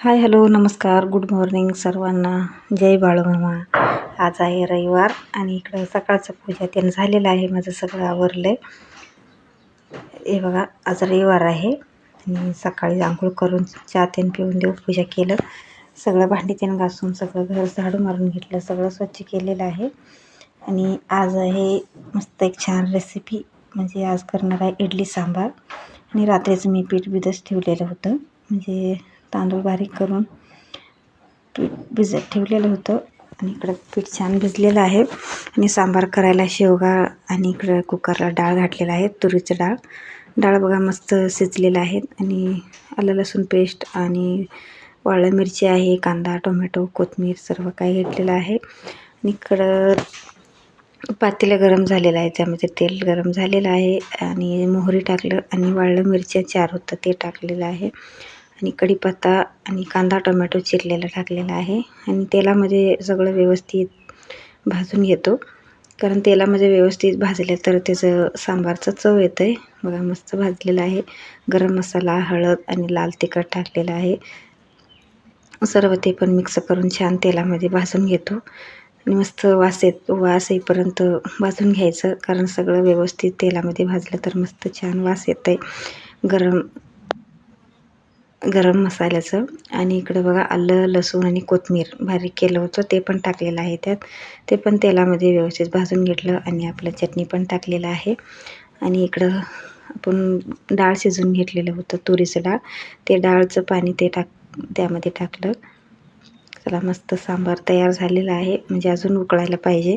हाय hello नमस्कार. Good morning सर्वांना. जय बाळूमामा. आज आहे रविवार आणि इकडं सकाळचं पूजा त्यानं झालेलं आहे. माझं सगळं आवरलं आहे हे बघा आज रविवार आहे आणि सकाळी आंघोळ करून चहा त्यानं पिऊन देऊ पूजा केलं. सगळं भांडी त्यानं घासून सगळं घर झाडू मारून घेतलं. सगळं स्वच्छ केलेलं आहे. आणि आज आहे मस्त एक छान रेसिपी म्हणजे आज करणार आहे इडली सांबार. आणि रात्रीचं मी पीठ बिदच ठेवलेलं होतं. म्हणजे तांदूळ बारीक करून पीठ भिजत ठेवलेलं होतं. आणि इकडं पीठ छान भिजलेलं आहे. आणि सांबार करायला शेवगा आणि इकडं कुकरला डाळ घातलेला आहे. तुरीचं डाळ. डाळ बघा मस्त शिजलेलं आहे. आणि आलं लसूण पेस्ट आणि वाळलं मिरची आहे कांदा टोमॅटो कोथमीर सर्व काही घेतलेलं आहे. आणि इकडं पातेलं गरम झालेलं आहे. त्यामध्ये तेल गरम झालेलं आहे. आणि मोहरी टाकलं आणि वाळलं मिरच्या चार होतं ते टाकलेलं आहे. आणि कढीपत्ता आणि कांदा टोमॅटो चिरलेला टाकलेला आहे. आणि तेलामध्ये सगळं व्यवस्थित भाजून घेतो. कारण तेलामध्ये व्यवस्थित भाजले तर त्याचं सांबारचं चव येतं. आहे बघा मस्त भाजलेलं आहे. गरम मसाला हळद आणि लाल तिखट टाकलेलं आहे. सर्व ते पण मिक्स करून छान तेलामध्ये भाजून घेतो. आणि मस्त वास येत वास येईपर्यंत भाजून घ्यायचं. कारण सगळं व्यवस्थित तेलामध्ये भाजलं तर मस्त छान वास येत आहे गरम गरम मसाल्याचं. आणि इकडं बघा आलं लसूण आणि कोथमीर बारीक केलं होतं ते पण टाकलेलं आहे त्यात. ते पण तेलामध्ये व्यवस्थित भाजून घेतलं आणि आपलं चटणी पण टाकलेलं आहे. आणि इकडं आपण डाळ शिजून घेतलेलं होतं तुरीचं डाळ. ते डाळचं पाणी ते टाक त्यामध्ये टाकलं. चला मस्त सांबार तयार झालेला आहे. म्हणजे अजून उकळायला पाहिजे.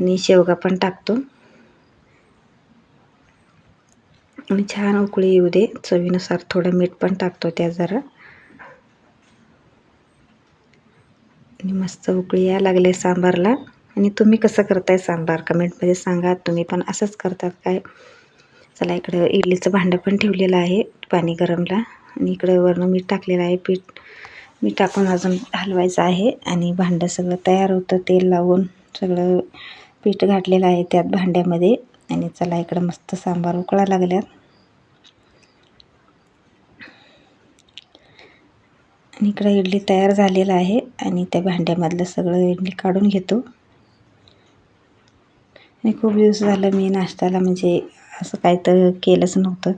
आणि शेवगा पण टाकतो. आणि छान उकळी येऊ दे. चवीनुसार थोडं मीठ पण टाकतो त्या जरा. आणि मस्त उकळी यायला लागले सांबारला. आणि तुम्ही कसं करताय सांबार? कमेंटमध्ये सांगा. तुम्ही पण असंच करतात काय? चला इकडं इडलीचं भांडं पण ठेवलेलं आहे पाणी गरमला. आणि इकडं वरनं मीठ टाकलेलं आहे. पीठ मीठ टाकून अजून हलवायचं आहे. आणि भांडं सगळं तयार होतं. तेल लावून सगळं पीठ घातलेलं आहे त्यात भांड्यामध्ये. आणि चला इकडं मस्त सांबार उकळा लागल्यात. आणि इकडं इडली तयार झालेलं आहे आणि त्या भांड्यामधलं सगळं इडली काढून घेतो. आणि खूप दिवस झालं मी नाश्त्याला म्हणजे असं काय तर केलंच नव्हतं.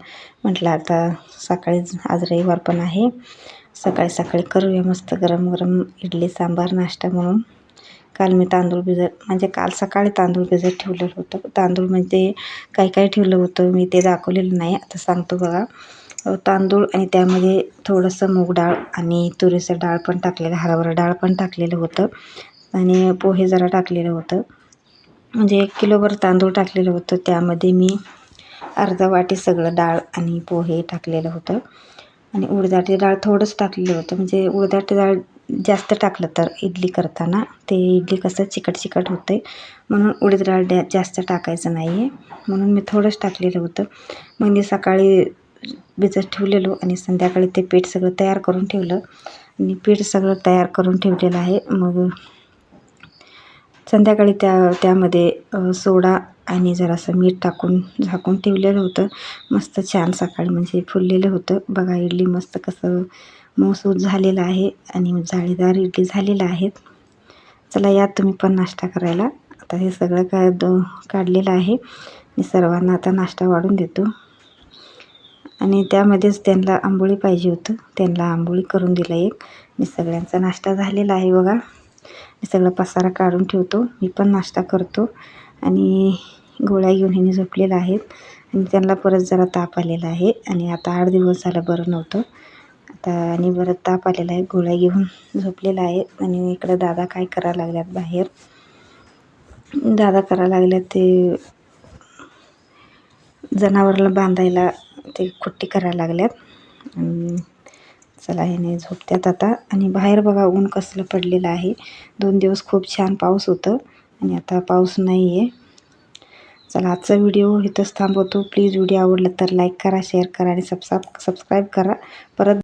म्हटलं आता सकाळी आज रविवार पण आहे. सकाळी सकाळी करूया मस्त गरम गरम इडली सांबार नाश्ता म्हणून. काल मी तांदूळ भिजत म्हणजे काल सकाळी तांदूळ भिजत ठेवलेलं होतं. तांदूळ म्हणजे काय काय ठेवलं होतं मी ते दाखवलेलं नाही. आता सांगतो बघा. तांदूळ आणि त्यामध्ये थोडंसं मूग डाळ आणि तुरीचं डाळ पण टाकलेलं हरभरा डाळ पण टाकलेलं होतं. आणि पोहे जरा टाकलेलं होतं. म्हणजे एक किलोभर तांदूळ टाकलेलं होतं. त्यामध्ये मी अर्धा वाटी सगळं डाळ आणि पोहे टाकलेलं होतं. आणि उडदाची डाळ थोडंच टाकलेलं होतं. म्हणजे उडदाची डाळ जास्त टाकलं तर इडली करताना ते इडली कसं चिकट चिकट होतं आहे म्हणून उडीद डाळ जास्त टाकायचं नाही आहे म्हणून मी थोडंच टाकलेलं होतं. म्हणजे सकाळी भिजत ठेवलेलो आणि संध्याकाळी ते पीठ सगळं तयार करून ठेवलं. आणि पीठ सगळं तयार करून ठेवलेलं आहे. मग संध्याकाळी त्या त्यामध्ये सोडा आणि जरासं मीठ टाकून झाकून ठेवलेलं होतं. मस्त छान सकाळी म्हणजे फुललेलं होतं. बघा इडली मस्त कसं मऊसूत झालेलं आहे आणि जाळीदार इडली झालेलं आहेत. चला यात तुम्ही पण नाश्ता करायला. आता हे सगळं काय दो काढलेलं आहे. मी सर्वांना आता नाश्ता वाढून देतो. आणि त्यामध्येच त्यांना आंबोळी पाहिजे होतं. त्यांना आंबोळी करून दिला एक. मी सगळ्यांचा नाश्ता झालेला आहे बघा. मी सगळं पसारा काढून ठेवतो. मी पण नाश्ता करतो. आणि गोळ्या घेऊन ह्याने झोपलेलं आहेत. आणि त्यांना परत जरा ताप आलेला आहे. आणि आता आठ दिवस झालं बरं नव्हतं. आता आणि बरं ताप आलेला आहे. गोळ्या घेऊन झोपलेला आहे. आणि इकडं दादा काय करायला लागल्यात बाहेर? दादा करायला लागल्यात ते जनावरला बांधायला ते खुट्टी करायला लागल्यात. चला ह्याने झोपत्यात आता. आणि बाहेर बघा ऊन कसलं पडलेलं आहे. दोन दिवस खूप छान पाऊस होतं. आणि आता पाऊस नाही आहे चला आजचा व्हिडिओ इथंच थांबवतो. प्लीज व्हिडिओ आवडला तर लाईक करा शेअर करा आणि सबस्क्राईब सबस्क्राईब करा. परत